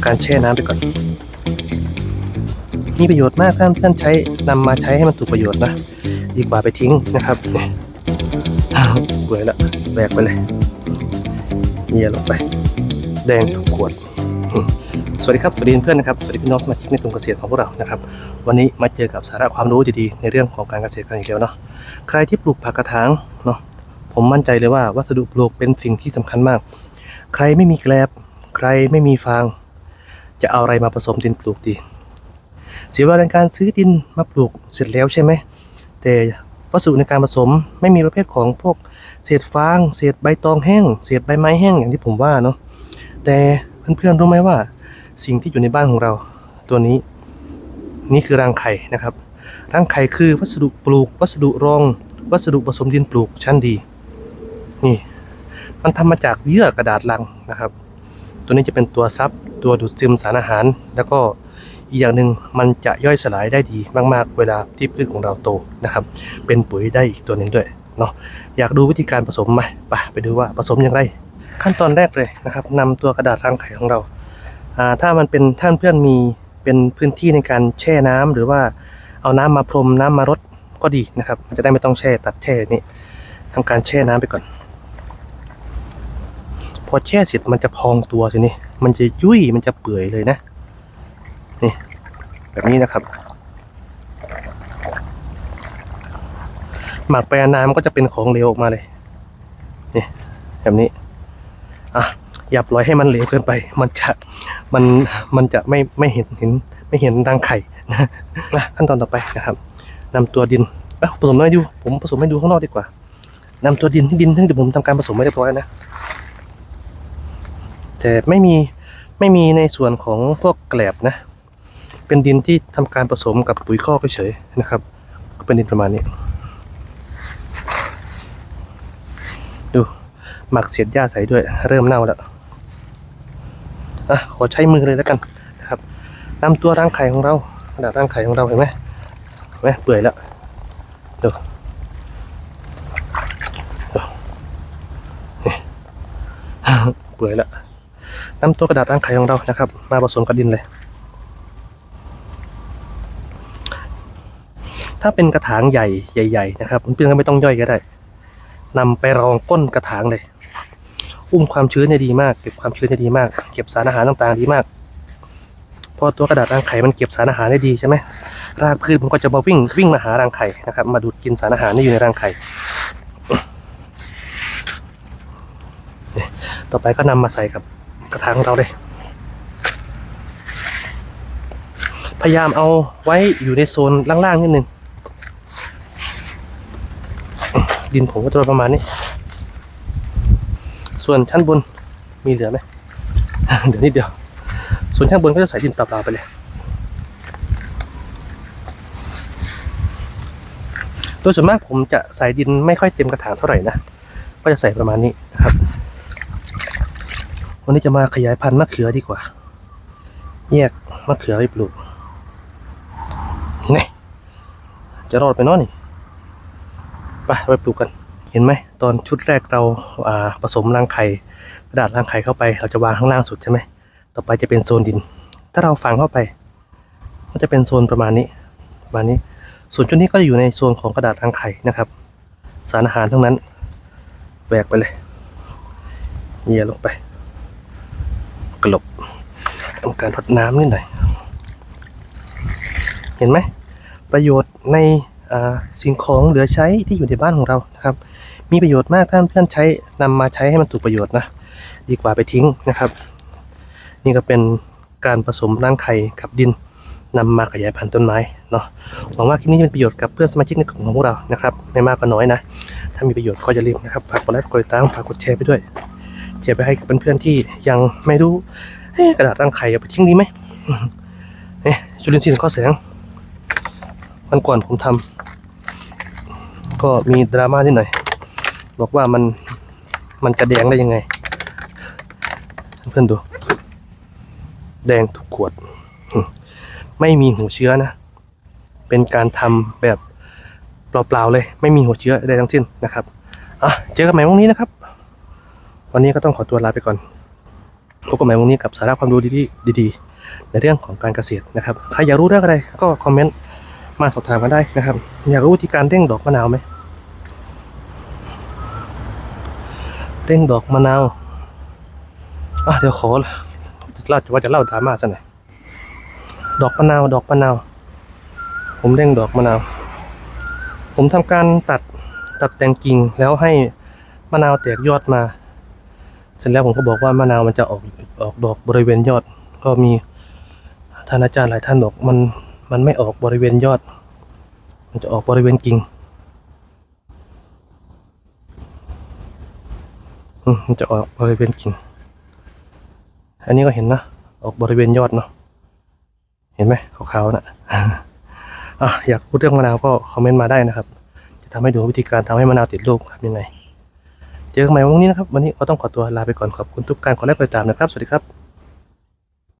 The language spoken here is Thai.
ำการแช่น้ำไปก่อน มีประโยชน์มากถ้าเพื่อนใช้นำมาใช้ให้มันถูกประโยชน์นะดีกว่าไปทิ้งนะครับเนี่ยอ้าวเปื่อยละแบกไปเลยเยียลงไป แดงทุกขวด สวัสดีครับสวัสดีเพื่อนนะครับสวัสดีพี่น้องสมาชิกในกลุ่มเกษตรของพวกเรานะครับ วันนี้มาเจอกับสาระความรู้ดีๆในเรื่องของการเกษตรกันอีกแล้วเนาะใครที่ปลูกผักกระถางเนาะผมมั่นใจเลยว่าวัสดุปลูกเป็นสิ่งที่สำคัญมาก ใครไม่มีแกลบ ใครไม่มีฟาง จะเอาอะไรมาผสมดินปลูกดี เสียเวลาในการซื้อดินมาปลูกเสร็จแล้วใช่ไหม แต่วัสดุในการผสมไม่มีประเภทของพวกเศษฟาง เศษใบตองแห้ง เศษใบไม้แห้งอย่างที่ผมว่าเนาะ แต่เพื่อนๆรู้ไหมว่า สิ่งที่อยู่ในบ้านของเรา ตัวนี้ นี่คือรังไข่นะครับ รังไข่คือวัสดุปลูก วัสดุรอง วัสดุผสมดินปลูกชั้นดี นี่ มันทำมาจากเยื่อกระดาษลังนะครับ ตัวนี้จะเป็นตัวซับตัวดูดซึมสารอาหาร แล้วก็อีกอย่างหนึ่งมันจะย่อยสลายได้ดีมาก ๆ เวลาที่พืชของเราโตนะครับ เป็นปุ๋ยได้อีกตัวหนึ่งด้วยเนาะอยากดูวิธีการผสมไหมไปไปดูว่าผสมอย่างไร ขั้นตอนแรกเลยนะครับนำตัวกระดาษรังไข่ของเราถ้ามันเป็นท่านเพื่อนมีเป็นพื้นที่ในการแช่น้ำหรือว่าเอาน้ำมาพรมน้ำมารดก็ดีนะครับมันจะได้ไม่ต้องแช่ตัดแช่นี่ทำการแช่น้ำไปก่อน พอแช่เสร็จมันจะพองตัวทีนี้มันจะยุ่ยมันจะเปื่อยเลยนะ นี่ แบบนี้นะครับ หมักไปนานมันก็จะเป็นของเหลวออกมาเลย นี่ แบบนี้ อะอย่าปล่อยให้มันเหลวเกินไป มันจะ มัน มันจะไม่ ไม่เห็น เห็น ไม่เห็นรังไข่นะนะขั้นตอนต่อไปนะครับนำตัวดินอ้าผสมให้ดู ผมผสมให้ดูข้างนอกดีกว่านำตัวดินที่ดินที่ผมทำการผสมไม่เรียบร้อยนะ แต่ไม่มีไม่มีในส่วนของพวกแกลบนะ เป็นดินที่ทำการผสมกับปุ๋ยคอกเฉยๆนะครับ ก็เป็นดินประมาณนี้ ดูหมักเศษหญ้าใส่ด้วย เริ่มเน่าแล้วอะขอใช้มือเลยแล้วกันนะครับนำตัวร่างไข่ของเรากระดาษร่างไข่ของเราเห็นไหมเห็นไหมเปื่อยแล้วดูเปื่อยแล้ว นำตัวกระดาษร่างไข่ของเรานะครับ มาผสมกับดินเลย ถ้าเป็นกระถางใหญ่ใหญ่ ๆ นะครับเพื่อนๆก็ไม่ต้องย่อยก็ได้นำไปรองก้นกระถางเลย อุ้มความชื้นได้ดีมาก เก็บความชื้นได้ดีมาก เก็บสารอาหารต่างๆดีมากเพราะตัวกระดาษรังไข่มันเก็บสารอาหารได้ดีใช่ไหมรากพืชมันก็จะมาวิ่งวิ่งมาหารังไข่นะครับ มาดูดกินสารอาหารที่อยู่ในรังไข่ ต่อไปก็นำมาใส่กับ กระถางของเราเลย พยายามเอาไว้อยู่ในโซนล่างๆนิดนึง ดินผมก็จะประมาณนี้ ส่วนชั้นบนมีเหลือไหม เดี๋ยวนิดเดียว ส่วนชั้นบนก็จะใส่ดินเปล่าๆไปเลย โดยส่วนมากผมจะใส่ดินไม่ค่อยเต็มกระถางเท่าไหร่นะ ก็จะใส่ประมาณนี้นะครับ วันนี้จะมาขยายพันธุ์มะเขือดีกว่า แยกมะเขือไปปลูกนี่จะรอดไปเนาะนี่ไปไปปลูกกัน เห็นไหมตอนชุดแรกเราผสมรังไข่กระดาษรังไข่เข้าไป เราจะวางข้างล่างสุดใช่ไหมต่อไปจะเป็นโซนดิน ถ้าเราฝังเข้าไปก็จะเป็นโซนประมาณนี้ประมาณนี้ ส่วนชุดนี้ก็จะอยู่ในโซนของกระดาษรังไข่นะครับ สารอาหารทั้งนั้นแบกไปเลยเหยียลงไป กลบทำการรดน้ำนิดหน่อย เห็นไหม ประโยชน์ในสิ่งของเหลือใช้ที่อยู่ในบ้านของเรานะครับ มีประโยชน์มากถ้าเพื่อนใช้นำมาใช้ให้มันถูกประโยชน์นะ ดีกว่าไปทิ้งนะครับ นี่ก็เป็นการผสมร่างไข่กับดินนำมาขยายพันธุ์ต้นไม้เนาะหวังว่าคลิปนี้จะเป็นประโยชน์กับเพื่อนสมาชิกในกลุ่มของพวกเรานะครับไม่มากก็น้อยนะ ถ้ามีประโยชน์ก็อย่าลืมนะครับ ฝากกดไลค์กดติดตามฝากกดแชร์ไปด้วย แชร์ไปให้กับเพื่อนๆที่ยังไม่รู้กระดาษร่างไข่เอาไปทิ้งดีไหมเนี่ยจุลินทรีย์ข้อแสงวันก่อนผมทำก็มีดราม่านิดหน่อย บอกว่ามันมันจะแดงได้ยังไง เพื่อนๆดู แดงทุกขวด ไม่มีหัวเชื้อนะ เป็นการทำแบบเปล่าๆเลย ไม่มีหัวเชื้อใดทั้งสิ้นนะครับอะเจอกันใหม่วันนี้นะครับ วันนี้ก็ต้องขอตัวลาไปก่อนพบกันใหม่วันนี้กับสาระความรู้ดีๆ ในเรื่องของการเกษตรนะครับ ใครอยากรู้เรื่องอะไรก็คอมเมนต์มาสอบถามกันได้นะครับ อยากรู้วิธีการเร่งดอกมะนาวไหมเร่งดอกมะนาวอะเดี๋ยวขอเล่าว่าจะเล่าดราม่าซะหน่อยดอกมะนาว ดอกมะนาว ผมเร่งดอกมะนาว ผมทำการตัดตัดแต่งกิ่งแล้วให้มะนาวแตกยอดมา เสร็จแล้วผมก็บอกว่ามะนาวมันจะออกออกดอกบริเวณยอด ก็มีท่านอาจารย์หลายท่านบอกมันมันไม่ออกบริเวณยอด มันจะออกบริเวณกิ่งมันจะออกบริเวณกิ่ง อันนี้ก็เห็นนะ ออกบริเวณยอดเนาะ เห็นไหมขาวๆนะอะอยากพูดเรื่องมะนาวก็คอมเมนต์มาได้นะครับ จะทำให้ดูวิธีการทำให้มะนาวติดลูกทำยังไง เจอกันใหม่วันนี้นะครับ วันนี้ก็ต้องขอตัวลาไปก่อนขอบคุณทุกการกดไลค์กดติดตามนะครับ สวัสดีครับ